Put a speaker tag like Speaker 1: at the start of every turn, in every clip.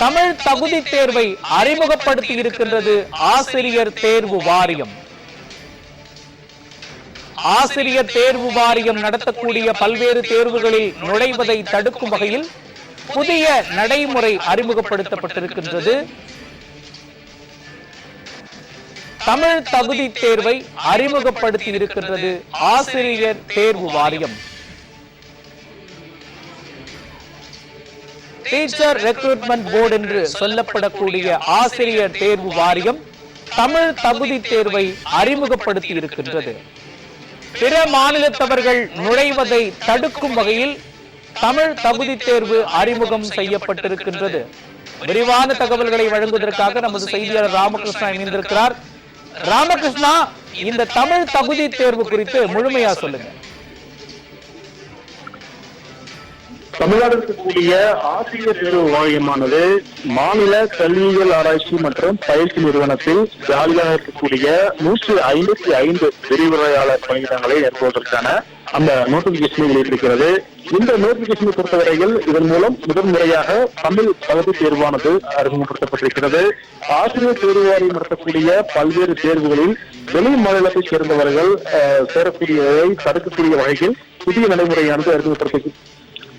Speaker 1: தமிழ் தகுதி தேர்வை அறிமுகப்படுத்தி இருக்கின்றது ஆசிரியர் தேர்வு வாரியம். ஆசிரியர் தேர்வு வாரியம் நடத்தக்கூடிய பல்வேறு தேர்வுகளில் நுழைவதை தடுக்கும் வகையில் புதிய நடைமுறை அறிமுகப்படுத்தப்பட்டிருக்கின்றது. தமிழ் தகுதி தேர்வை அறிமுகப்படுத்தி இருக்கின்றது ஆசிரியர் தேர்வு வாரியம். டீச்சர் ரெக்ரூட்மெண்ட் போர்டு என்று சொல்லப்படக்கூடிய ஆசிரியர் தேர்வு வாரியம் தமிழ் தகுதி தேர்வை அறிமுகப்படுத்தி இருக்கின்றது பிற மாநிலத்தவர்கள் நுழைவதை தடுக்கும் வகையில் தமிழ் தகுதி தேர்வு அறிமுகம் செய்யப்பட்டிருக்கின்றது. விரிவான தகவல்களை வழங்குவதற்காக நமது செய்தியாளர் ராமகிருஷ்ணா இணைந்திருக்கிறார். ராமகிருஷ்ணா இந்த தமிழ் தகுதி தேர்வு குறித்து முழுமையா சொல்லுங்க.
Speaker 2: தமிழ்நாடு இருக்கக்கூடிய ஆசிரியர் தேர்வு வாரியமானது மாநில கல்வியியல் ஆராய்ச்சி மற்றும் பயிற்சி நிறுவனத்தில் ஜாலியாக இருக்கக்கூடிய நூற்றி ஐம்பத்தி ஐந்து விரிவுரையாளர் பணியிடங்களை நிரப்புவதற்கான அந்த நோட்டிபிகேஷனை வெளியிட்டிருக்கிறது இந்த நோட்டிபிகேஷனை பொறுத்தவரையில் இதன் மூலம் முதன்முறையாக தமிழ் பகுதி தேர்வானது அறிமுகப்படுத்தப்பட்டிருக்கிறது. ஆசிரியர் தேர்வு வாரியம் நடத்தக்கூடிய பல்வேறு தேர்வுகளில் வெளி மாநிலத்தைச் சேர்ந்தவர்கள் சேரக்கூடியதை தடுக்கக்கூடிய வகையில் புதிய நடைமுறையானது அறிமுகப்படுத்த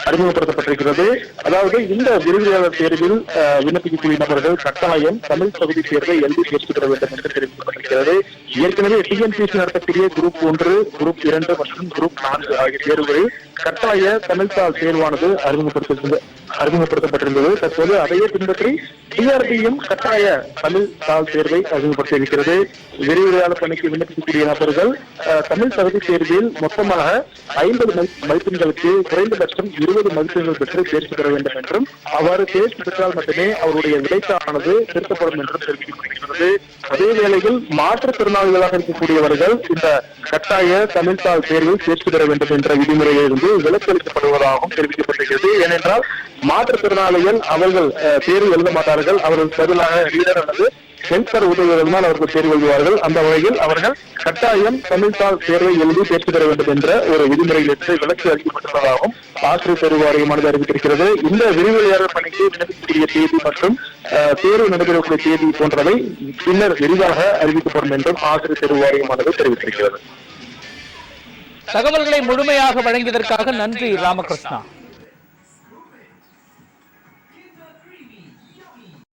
Speaker 2: அறிமுகப்படுத்தப்பட்டிருக்கிறது. அதாவது இந்த விரிவுரையாளர் தேர்வில் விண்ணப்பிக்கக்கூடிய நபர்கள் கட்டாயம் தமிழ் தகுதி தேர்வை எழுதி தேர்ச்சி பெற வேண்டும் என்று தெரிவிக்கப்பட்டிருக்கிறது. ஏற்கனவே டிஎன்பிசி நடத்தக்கூடிய குரூப் ஒன்று குரூப் இரண்டு மற்றும் குரூப் நான்கு ஆகிய தேர்வுகளில் கட்டாய தமிழ்தாள் தேர்வானது அறிமுகப்படுத்த அறிமுகப்படுத்தப்பட்டிருந்தது. தற்போது அதையே பின்பற்றி டிஆர்பியும் கட்டாய தமிழ் தாள் தேர்வை அறிமுகப்படுத்தியிருக்கிறது விரிவுரையாளர் பணிக்கு விண்ணப்பிக்கக்கூடிய நபர்கள் தமிழ் தகுதி தேர்வில் மொத்தமாக ஐம்பது மதிப்பெண்களுக்கு குறைந்தபட்சம் இருபது மதிப்பெண்கள் பெற்று தேர்ச்சி பெற வேண்டும் என்றும் அவ்வாறு தேர்ச்சி பெற்றால் மட்டுமே அவருடைய விடைத்தானது திருத்தப்படும் என்றும் தெரிவிக்கப்படுகிறது. அதே வேளையில் மாற்றுத்திறனாளி மாற்றுத்திறனாளிகளாக இருக்கக்கூடியவர்கள் இந்த கட்டாய தமிழ்தாள் தேர்வில் தேர்ச்சி பெற வேண்டும் என்ற விதிமுறையிலிருந்து விலக்கு அளிக்கப்படுவதாகவும் தெரிவிக்கப்பட்டிருக்கிறது. ஏனென்றால் மாற்றுத்திறனாளிகள் அவர்கள் தேர்வு எழுத மாட்டார்கள். அவர்கள் பதிலாக ரீடர் அல்லது சென்சர் உதவியுடன் அவர்கள் தேர்வு எழுதுவார்கள். அந்த வகையில் அவர்கள் கட்டாயம் தமிழ்தாள் தேர்வை எழுதி தேர்ச்சி பெற வேண்டும் என்ற ஒரு விதிமுறையிலிருந்து விலக்கு அளிக்கப்பட்டுள்ளதாகவும் ஆசிரியர் தேர்வு வாரியமானது அறிவித்திருக்கிறது இந்த விரிவுரையாளர் பணிக்கு விண்ணப்பிக்கக்கூடிய தேதி மற்றும் தேர்வு நடைபெறக்கூடிய தேதி போன்றவை பின்னர் விரிவாக அறிவிக்கப்படும் என்றும் ஆசிரியர் தேர்வு வாரியமானது தெரிவித்திருக்கிறது.
Speaker 1: தகவல்களை முழுமையாக வழங்கியதற்காக நன்றி ராமகிருஷ்ணா.